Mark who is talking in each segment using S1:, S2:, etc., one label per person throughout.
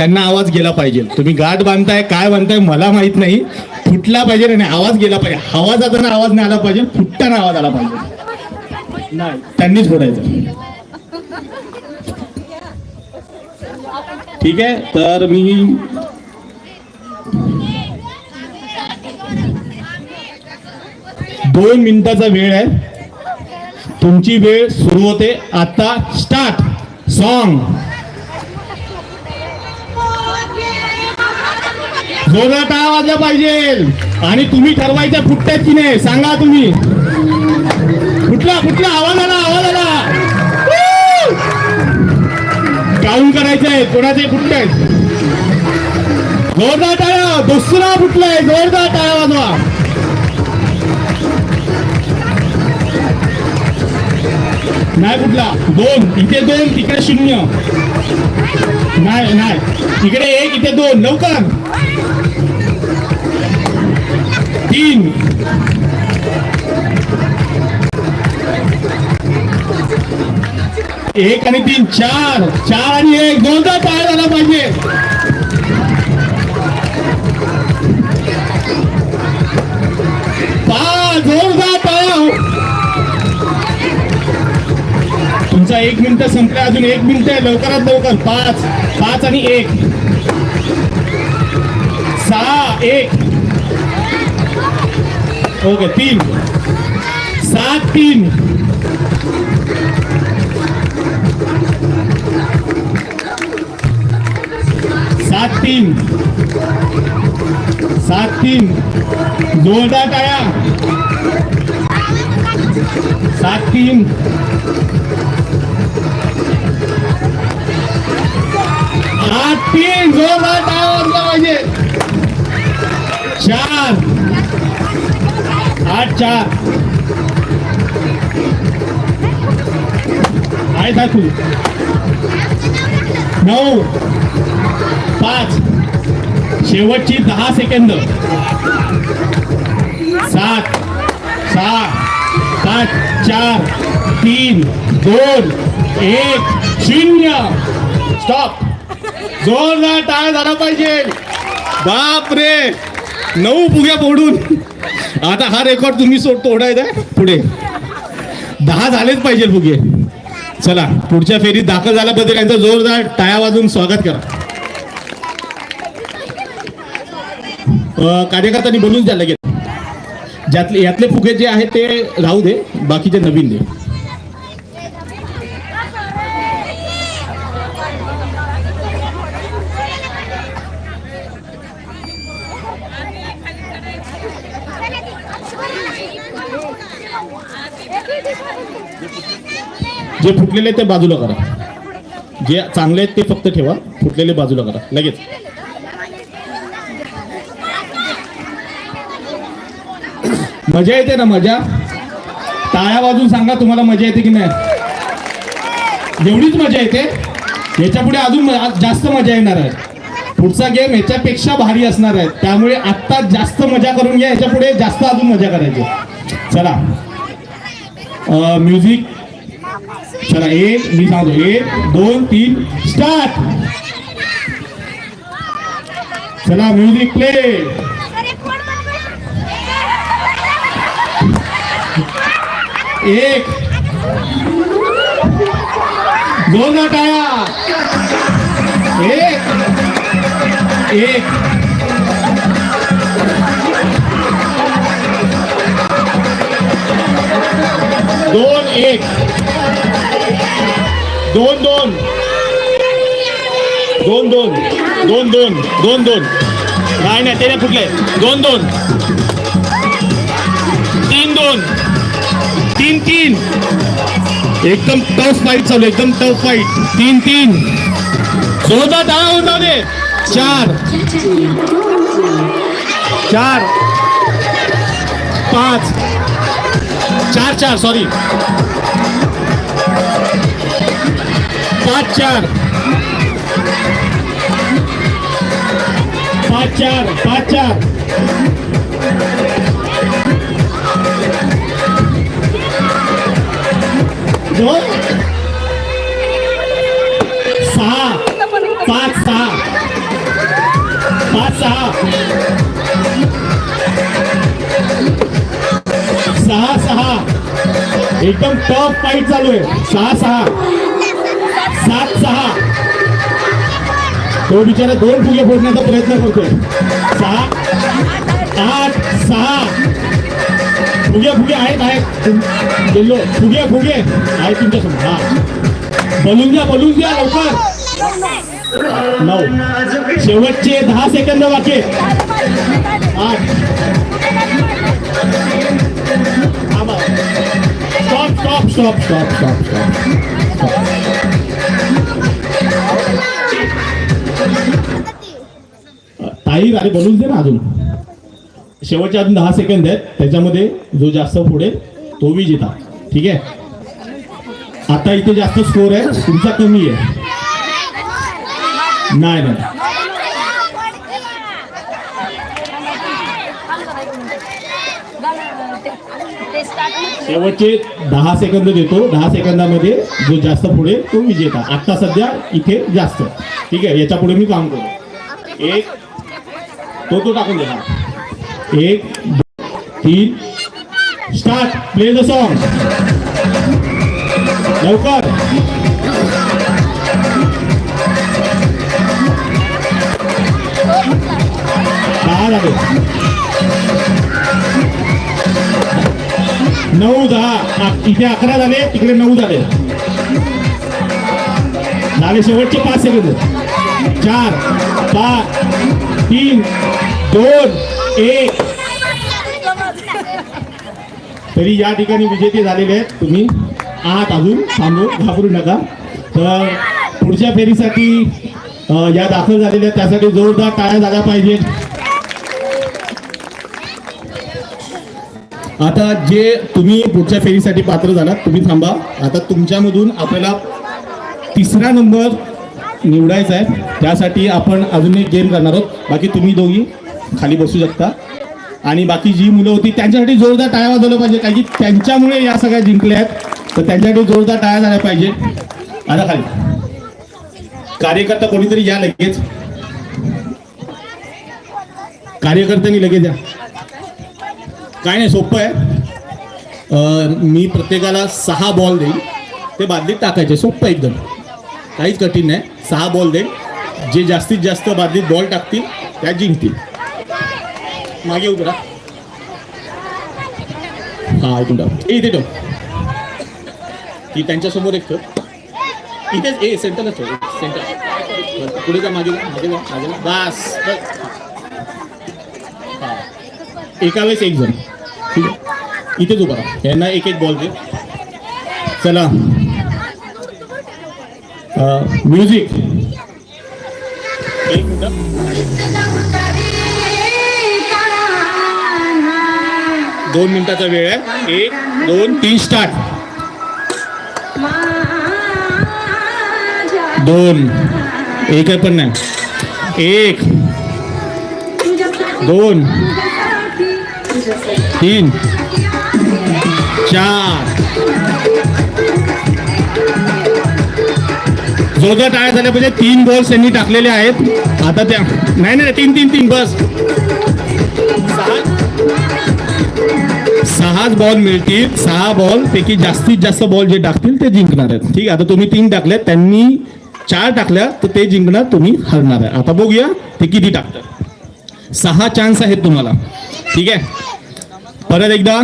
S1: त्यांना आवाज गेला पाहिजे. तुम्ही गाठ बांधताय काय बांधताय मला माहीत नाही. फुटला पाहिजे आणि आवाज गेला पाहिजे. हवा जाताना आवाज नाही आला पाहिजे फुटताना आवाज आला पाहिजे. नाही त्यांनीच बोलायचं. ठीक आहे तर मी दोन मिनिटाचा वेळ आहे. तुमची वेळ सुरू होते. आता स्टार्ट सॉन्ग जोरात टाळा वाजला पाहिजे. आणि तुम्ही ठरवायचं फुटत्यात की नाही सांगा तुम्ही. कुठला कुठला आवाज आला आवाज आला. काउंट करायचंय कोणाचे फुटताय. जोरदार टाळा दुसरा फुटलाय जोरदार टाळा वाजवा. नाही कुठला दोन इथे दोन तिकडे शून्य. नाही नाही. इकडे एक इथे दोन. लवकर. तीन. एक आणि तीन. चार. चार आणि एक. दोनदा टाळ झाला पाहिजे. तुमचा एक मिनिट संपला अजून एक मिनिट आहे. लवकरात लवकर. पाच. पाच आणि एक. सहा एक. ओके तीन. सात तीन. सात तीन. सात तीन. जोरदार टाळ्या. सात तीन. तीन जोरदार टाळ्या वाजला पाहिजे. चार. आठ चार. आहे सासू नऊ. पाच. शेवटची दहा सेकंद. सात. सहा. पाच चार. तीन. दोन. एक. शून्य. स्टॉप जोरदार टाळ झाला पाहिजे. बाप रे नऊ फुग्या फोडून. आता हा रेकॉर्ड तुम्ही सोड तोडायचा पुढे. दहा झालेच पाहिजे फुगे. चला पुढच्या फेरीत दाखल झाल्याबद्दल यांचं जोरदार टाळ्या वाजून स्वागत करा. कार्यकर्त्यांनी बनवून द्या लगेच. ज्यातले यातले फुगे जे आहेत ते राहू दे बाकीचे नवीन दे. जे फुटलेले ते बाजूला करा. जे चांगले आहेत ते फक्त ठेवा. फुटलेले बाजूला करा. लगेच. मजा येते ना मजा? टाळ्या वाजून सांगा तुम्हाला मजा येते की नाही. एवढीच मजा येते? याच्यापुढे अजून जास्त मजा येणार आहे. पुढचा गेम याच्यापेक्षा भारी असणार आहे. त्यामुळे आत्ता जास्त मजा करून घ्या. याच्यापुढे जास्त अजून मजा करायची. चला. म्युझिक चला एक, मी सांगतो, एक, दोन, तीन स्टार्ट चला म्युझिक प्ले एक. दोन टाळ्या एक. एक. दोन एक. दोन दोन. दोन दोन. दोन दोन. दोन दोन. नाही नाही ते फुटले. दोन दोन. तीन दोन. तीन तीन. एकदम टफ फाईट चालू आहे, एकदम टफ फाईट तीन तीन. चौदा दहा होता चार. चार. पाच. चार चार सॉरी पाच चार पाच चार पाच चार दोन. सहा. पाच सहा पाच सहा सहा एकदम टॉप फाईट चालू आहे. सहा सहा. सात सहा. तो बिचारा दोन फुगे फोडण्याचा प्रयत्न करतोय. सहा. आठ सहा. फुगे फुगे आहेत आहेत. गेलो. फुगे फुगे. आहेत तुमच्यासमोर. हा. बलून द्या बलून द्या लवकर. नऊ. शेवटचे दहा सेकंद बाकी आठ. Stop, stop stop stop stop. ताई अरे बोलून दे ना अजून. शेवटचे अजून दहा सेकंद आहेत. त्याच्यामध्ये जो जास्त पुढे तो विजेता. ठीक आहे? आता इथे जास्त स्कोर आहे. तुमचा कमी आहे. नाही नाही. शेवटचे दहा सेकंद देतो. दहा सेकंदामध्ये जो जास्त पुढे तो विजेता. आत्ता सध्या इथे जास्त. ठीक आहे? याच्यापुढे मी काम करू. एक तो तो टाकून देणार एक तीन स्टार्ट प्ले द सॉन्ग लवकर. दहा झाले. नऊ दहा. आ- इथे अकरा झाले तिकडे नऊ झाले. झाले शेवटचे पाच सेकंद चार पाच तीन दोन एक. तरी या ठिकाणी विजेते झालेले आहेत तुम्ही. आहात अजून थांबू घाबरू नका. तर पुढच्या फेरीसाठी या दाखल झालेल्या आहेत. त्यासाठी जोरदार टाळ्या झाल्या पाहिजेत. आता जे तुम्ही पुढच्या फेरीसाठी पात्र झालात तुम्ही थांबा. आता तुमच्यामधून आपल्याला तिसरा नंबर निवडायचा आहे. त्यासाठी आपण अजून एक गेम करणार आहोत. बाकी तुम्ही दोघी खाली बसू शकता. आणि बाकी जी मुलं होती त्यांच्यासाठी जोरदार टाळ्या वाजवलं पाहिजे. कारण की त्यांच्यामुळे या सगळ्या जिंकल्या आहेत. तर त्यांच्यासाठी जोरदार टाळ्या झाल्या पाहिजे. आता खाली. कार्यकर्ता कोणीतरी या लगेच. कार्यकर्त्यांनी लगेच या. काय नाही सोपं आहे. मी प्रत्येकाला सहा बॉल देईन. ते बादलीत टाकायचे सोपं एकदम. काहीच कठीण नाही. सहा बॉल देईन. जे जास्तीत जास्त बादलीत बॉल टाकतील त्या जिंकतील. मागे उघडा हा ऐकून टाक. ए, इथे ठेव. ती त्यांच्यासमोर एक ठेव. इथेच ए सेंटरला ठेव. सेंटर पुढे जा मागे मागे जा मागे बस बस. एका वेळेस एक जण. ठीक आहे? इथेच उभा एक एक बॉल दे. चला. म्युझिक एक मिनिट. दोन मिनिटाचा वेळ आहे. एक, दोन, तीन स्टार्ट दोन. एक पण नाही. एक. दोन. तीन चार. जोरदार टाळ्या झाल्या पाहिजे. तीन बॉल्स त्यांनी टाकलेले आहेत. आता त्या नाही नाही तीन तीन तीन बस. सहाच बॉल मिळतील. सहा बॉल पैकी जास्तीत जास्त बॉल जे टाकतील ते जिंकणार आहेत. ठीक आहे आता तुम्ही तीन टाकल्या त्यांनी चार टाकल्या तर ते जिंकणार तुम्ही हरणार आहे. आता बघूया ते किती टाकतात. सहा चान्स आहेत तुम्हाला. ठीक आहे परत एकदा.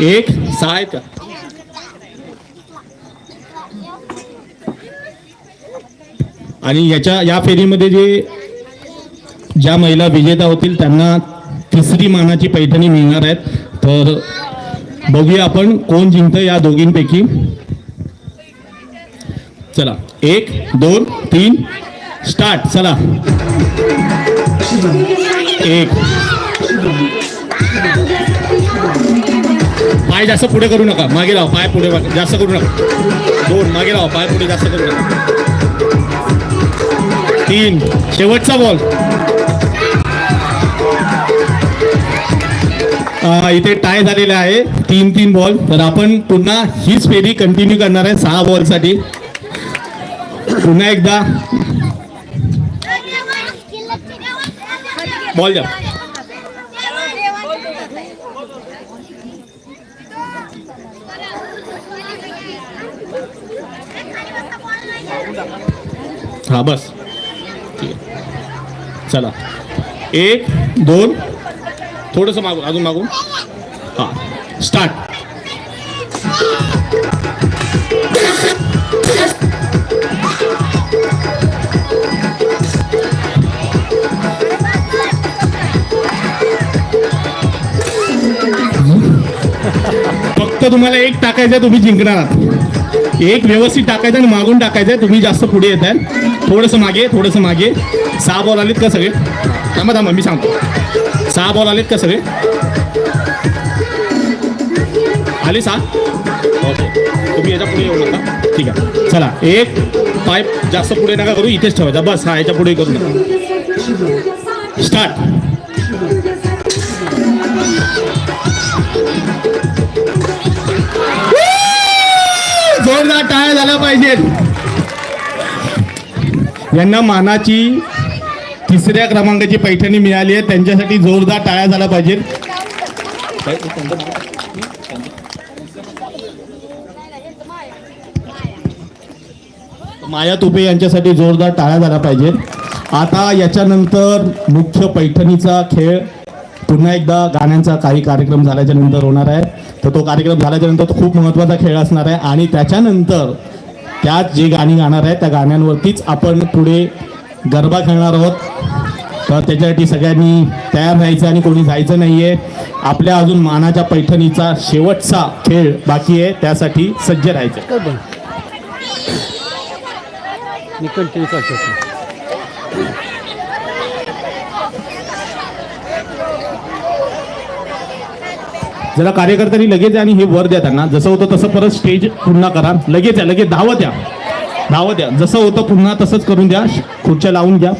S1: एक सहा आहेत का आणि याच्या या फेरीमध्ये जे ज्या महिला विजेता होतील त्यांना तिसरी मानाची पैठणी मिळणार आहेत. तर बघूया आपण कोण जिंकतं या दोघींपैकी. चला. एक दोन तीन. स्टार्ट. चला. एक. पाय जास्त पुढे करू नका. मागे राहा पाय पुढे जास्त करू नका. दोन मागे राहा पाय पुढे जास्त करू नका. तीन शेवटचा बॉल इथे टाय झालेला आहे. तीन तीन बॉल तर आपण पुन्हा हीच फेरी कंटिन्यू करणार आहे सहा बॉलसाठी. पुन्हा एकदा. बॉल द्या. हा बस. ठीक आहे. चला. एक दोन. थोडंसं मागून अजून मागून. हा. स्टार्ट. फक्त तुम्हाला एक टाकायचं आहे तुम्ही जिंकणार आहात. एक व्यवस्थित टाकायचं आणि मागून टाकायचं तुम्ही जास्त पुढे येत आहे थोडंसं मागे थोडंसं मागे. सहा बॉल आलेत का सगळे? थांबा थांबा मी सांगतो. सहा बॉल आलेत का सगळे? आले सहा? ओके. तुम्ही याच्यापुढे येऊ नका. ठीक आहे. चला एक पाय जास्त पुढे नका करू इथेच ठेवायचा. बस हा याच्यापुढे करू नका. स्टार्ट जोरदार टाळ्या झाल्या पाहिजेत. यांना मानाची तिसऱ्या क्रमांकाची पैठणी मिळाली आहे. त्यांच्यासाठी जोरदार टाळ्या झाला पाहिजेत. माया तुपे यांच्यासाठी जोरदार टाळ्या झाला पाहिजेत. आता याच्यानंतर मुख्य पैठणीचा खेळ. पुन्हा एकदा गाण्यांचा काही कार्यक्रम झाल्याच्यानंतर होणार आहे. तर तो कार्यक्रम झाल्याच्यानंतर तो खूप महत्त्वाचा खेळ असणार आहे. आणि त्याच्यानंतर त्यात जे गाणी गाणार आहे त्या गाण्यांवरतीच आपण पुढे गरबा खेळणार आहोत. तर त्याच्यासाठी सगळ्यांनी तयार राहायचं आणि कोणी जायचं नाही आहे आपल्या अजून मानाच्या पैठणीचा शेवटचा खेळ बाकी आहे त्यासाठी सज्ज राहायचं
S2: कर बंद मी कंटिन्यू करतो
S1: जरा कार्यकर्त्यांनी लगेच या आणि हे वर द्या त्यांना. जसं होतं तसं परत स्टेज पुन्हा करा. लगेच या लगेच धावत द्या धावत द्या जसं होतं पुन्हा तसंच करून द्या. खुर्च्या लावून घ्या.